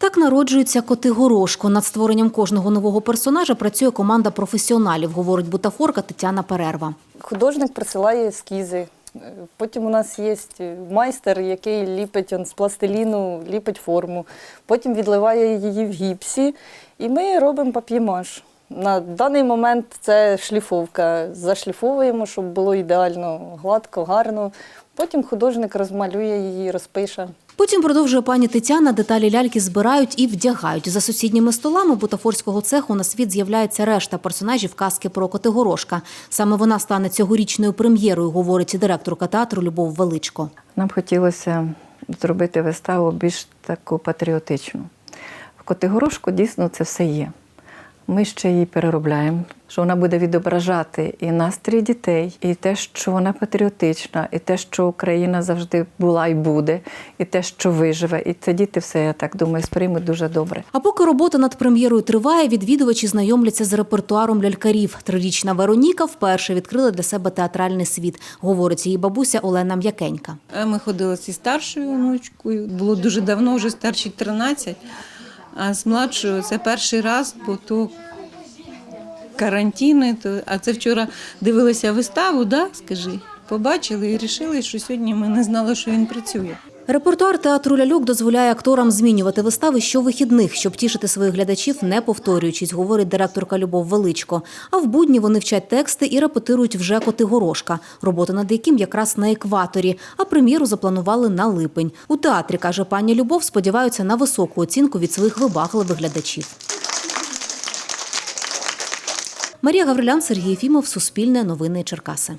Так народжуються коти горошко. Над створенням кожного нового персонажа працює команда професіоналів, говорить бутафорка Тетяна Перерва. Художник присилає ескізи. Потім у нас є майстер, який ліпить з пластиліну, ліпить форму. Потім відливає її в гіпсі, і ми робимо пап'ємаж. На даний момент це шліфовка. Зашліфовуємо, щоб було ідеально гладко, гарно. Потім художник розмалює її, розпише. Потім продовжує пані Тетяна, деталі ляльки збирають і вдягають. За сусідніми столами бутафорського цеху на світ з'являється решта персонажів казки про Котигорошка. Саме вона стане цьогорічною прем'єрою, говорить директорка театру Любов Величко. Нам хотілося зробити виставу більш таку патріотичну. В Котигорошку дійсно це все є. Ми ще її переробляємо, що вона буде відображати і настрій дітей, і те, що вона патріотична, і те, що Україна завжди була і буде, і те, що виживе. І це діти все, я так думаю, сприймуть дуже добре. А поки робота над прем'єрою триває, відвідувачі знайомляться з репертуаром лялькарів. Трирічна Вероніка вперше відкрила для себе театральний світ, говорить її бабуся Олена М'якенька. Ми ходили зі старшою онучкою. Було дуже давно, вже старшій 13, а з младшою це перший раз, бо то карантини. То, а це вчора дивилися виставу, да, скажи. Побачили і вирішили, що сьогодні ми не знали, що він працює. Репертуар театру ляльок дозволяє акторам змінювати вистави щовихідних, щоб тішити своїх глядачів, не повторюючись, говорить директорка Любов Величко. А в будні вони вчать тексти і репетирують вже коти горошка, робота над яким якраз на екваторі. А прем'єру запланували на липень. У театрі каже пані Любов, сподіваються на високу оцінку від своїх вибагливих глядачів. Марія Гаврилян, Сергій Фімов, Суспільне новини Черкаси.